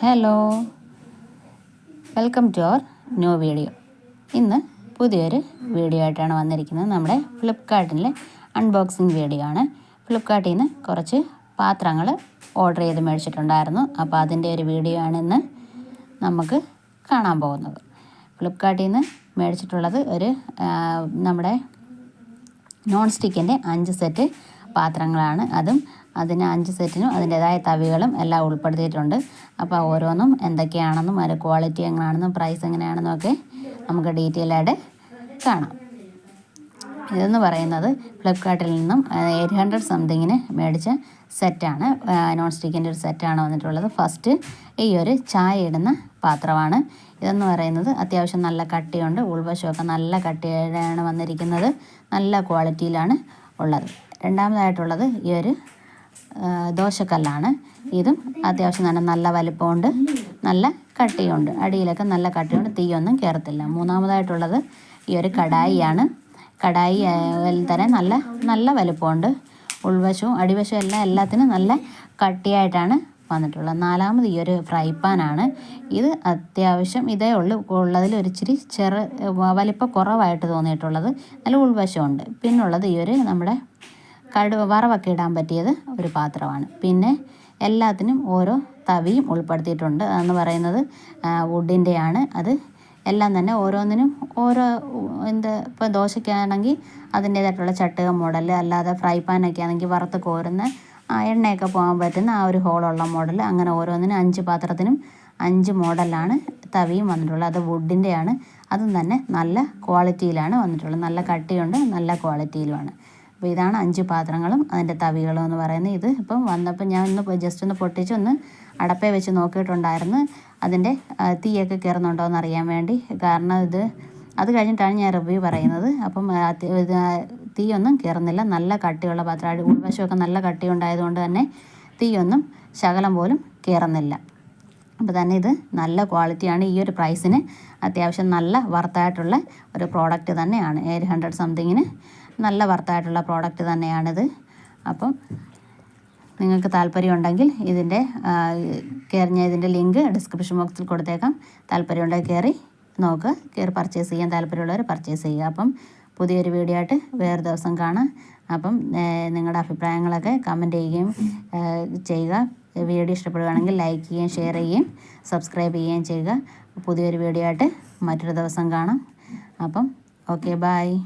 Hello welcome to our new video ഇന്ന് പുതിയൊരു video ആയിട്ടാണ് വന്നിരിക്കുന്നത്. നമ്മുടെ ഫ്ലിപ്കാർട്ടിലെ അൺബോക്സിങ് വീഡിയോ ആണ്. ഫ്ലിപ്കാർട്ടിൽ നിന്ന് കുറച്ച് പാത്രങ്ങൾ ഓർഡർ ചെയ്ത് മേടിച്ചിട്ടുണ്ടായിരുന്നു. അപ്പോൾ അതിന്റെ ഒരു വീഡിയോ ആണ് ഇന്ന് നമുക്ക് കാണാൻ പോകുന്നത്. ഫ്ലിപ്കാർട്ടിൽ നിന്ന് മേടിച്ചിട്ടുള്ളത് ഒരു നമ്മുടെ നോൺ സ്റ്റിക്കിന്റെ അഞ്ച് സെറ്റ് പാത്രങ്ങളാണ്. അതും അതിന് അഞ്ച് സെറ്റിനും അതിന്റെതായ തവികളും എല്ലാം ഉൾപ്പെടുത്തിയിട്ടുണ്ട്. അപ്പോൾ ഓരോന്നും എന്തൊക്കെയാണെന്നും അതിന്റെ ക്വാളിറ്റി എങ്ങനെയാണെന്നും പ്രൈസ് എങ്ങനെയാണെന്നും ഒക്കെ നമുക്ക് ഡീറ്റെയിൽ ആയിട്ട് കാണാം. ഇതെന്ന് പറയുന്നത് ഫ്ലിപ്കാർട്ടിൽ നിന്നും എയ്റ്റ് ഹൺഡ്രഡ് സംതിങ്ങിന് മേടിച്ച സെറ്റാണ് നോൺ സ്റ്റിക്കിന്റെ ഒരു സെറ്റാണ് വന്നിട്ടുള്ളത്. ഫസ്റ്റ് ഈ ഒരു ചായ ഇടുന്ന പാത്രമാണ്. ഇതെന്ന് പറയുന്നത് അത്യാവശ്യം നല്ല കട്ടിയുണ്ട്. ഉൾവശമൊക്കെ നല്ല കട്ടിയാണ് വന്നിരിക്കുന്നത്. നല്ല ക്വാളിറ്റിയിലാണ് ഉള്ളത്. രണ്ടാമതായിട്ടുള്ളത് ഈ ഒരു ദോശക്കല്ലാണ്. ഇതും അത്യാവശ്യം തന്നെ നല്ല വലിപ്പമുണ്ട്. നല്ല കട്ടിയുണ്ട്. അടിയിലൊക്കെ നല്ല കട്ടിയുണ്ട്. തീയൊന്നും കയറത്തില്ല മൂന്നാമതായിട്ടുള്ളത് ഈ ഒരു കടായിയാണ്. കടായി തന്നെ നല്ല നല്ല വലിപ്പമുണ്ട്. ഉൾവശവും അടിവശവും എല്ലാം എല്ലാത്തിനും നല്ല കട്ടിയായിട്ടാണ് വന്നിട്ടുള്ളത്. നാലാമത് ഈ ഒരു ഫ്രൈ പാനാണ്. ഇത് അത്യാവശ്യം ഇതേ ഉള്ളു. ഉള്ളതിൽ ഒരു ഇച്ചിരി ചെറു വലിപ്പം കുറവായിട്ട് തോന്നിയിട്ടുള്ളത്. നല്ല ഉൾവശമുണ്ട്. പിന്നുള്ളത് ഈ ഒരു നമ്മുടെ കടു വറവൊക്കെ ഇടാൻ പറ്റിയത് ഒരു പാത്രമാണ്. പിന്നെ എല്ലാത്തിനും ഓരോ തവിയും ഉൾപ്പെടുത്തിയിട്ടുണ്ട്. എന്ന് പറയുന്നത് വുഡിന്റെയാണ് അത് എല്ലാം തന്നെ ഓരോന്നിനും ഓരോ എന്ത് ഇപ്പോൾ ദോശയ്ക്കാണെങ്കിൽ അതിന്റേതായിട്ടുള്ള ചട്ടുക മോഡൽ അല്ലാതെ ഫ്രൈ പാനൊക്കെ ആണെങ്കിൽ വറുത്ത് കോരുന്ന എണ്ണയൊക്കെ പോകാൻ പറ്റുന്ന ആ ഒരു ഹോളുള്ള മോഡൽ അങ്ങനെ ഓരോന്നിനും അഞ്ച് പാത്രത്തിനും അഞ്ച് മോഡലാണ് തവിയും വന്നിട്ടുള്ളത്. അത് വുഡിന്റെയാണ് അതും തന്നെ നല്ല ക്വാളിറ്റിയിലാണ് വന്നിട്ടുള്ളത്. നല്ല കട്ടിയുണ്ട് നല്ല ക്വാളിറ്റിയിലുമാണ് അപ്പോൾ ഇതാണ് അഞ്ച് പാത്രങ്ങളും അതിന്റെ തവികളും എന്ന് പറയുന്നത്. ഇത് ഇപ്പം വന്നപ്പോൾ ഞാൻ ഒന്ന് ജസ്റ്റ് ഒന്ന് പൊട്ടിച്ച് ഒന്ന് അടപ്പേ വെച്ച് നോക്കിയിട്ടുണ്ടായിരുന്നു. അതിന്റെ തീയൊക്കെ കയറുന്നുണ്ടോ എന്ന് അറിയാൻ വേണ്ടി. കാരണം ഇത് അത് കഴിഞ്ഞിട്ടാണ് ഞാൻ റിവ്യൂ പറയുന്നത്. അപ്പം തീയൊന്നും കയറുന്നില്ല നല്ല കട്ടിയുള്ള പാത്രം. ഉൾവശമൊക്കെ നല്ല കട്ടി ഉണ്ടായതുകൊണ്ട് തന്നെ തീയൊന്നും ശകലം പോലും കയറുന്നില്ല അപ്പോൾ തന്നെ ഇത് നല്ല ക്വാളിറ്റിയാണ്. ഈ ഒരു പ്രൈസിന് അത്യാവശ്യം നല്ല വർത്തായിട്ടുള്ള ഒരു പ്രോഡക്റ്റ് തന്നെയാണ്. എയ്റ്റ് ഹൺഡ്രഡ് സംതിങ്ങിന് നല്ല വർത്തായിട്ടുള്ള പ്രോഡക്റ്റ് തന്നെയാണിത്. അപ്പം നിങ്ങൾക്ക് താല്പര്യമുണ്ടെങ്കിൽ ഇതിന്റെ കയറി ഞാൻ ഇതിന്റെ ലിങ്ക് ഡിസ്ക്രിപ്ഷൻ ബോക്സിൽ കൊടുത്തേക്കാം. താല്പര്യമുണ്ടെങ്കിൽ കയറി നോക്കുക കയറി പർച്ചേസ് ചെയ്യാൻ താല്പര്യമുള്ളവർ പർച്ചേസ് ചെയ്യുക. അപ്പം പുതിയൊരു വീഡിയോ ആയിട്ട് വേറെ ദിവസം കാണാം. അപ്പം നിങ്ങളുടെ അഭിപ്രായങ്ങളൊക്കെ കമന്റ് ചെയ്യുകയും ചെയ്യുക. വീഡിയോ ഇഷ്ടപ്പെടുകയാണെങ്കിൽ ലൈക്ക് ചെയ്യുകയും ഷെയർ ചെയ്യുകയും സബ്സ്ക്രൈബ് ചെയ്യുകയും ചെയ്യുക. പുതിയൊരു വീഡിയോ ആയിട്ട് മറ്റൊരു ദിവസം കാണാം. അപ്പം ഓക്കെ ബായ്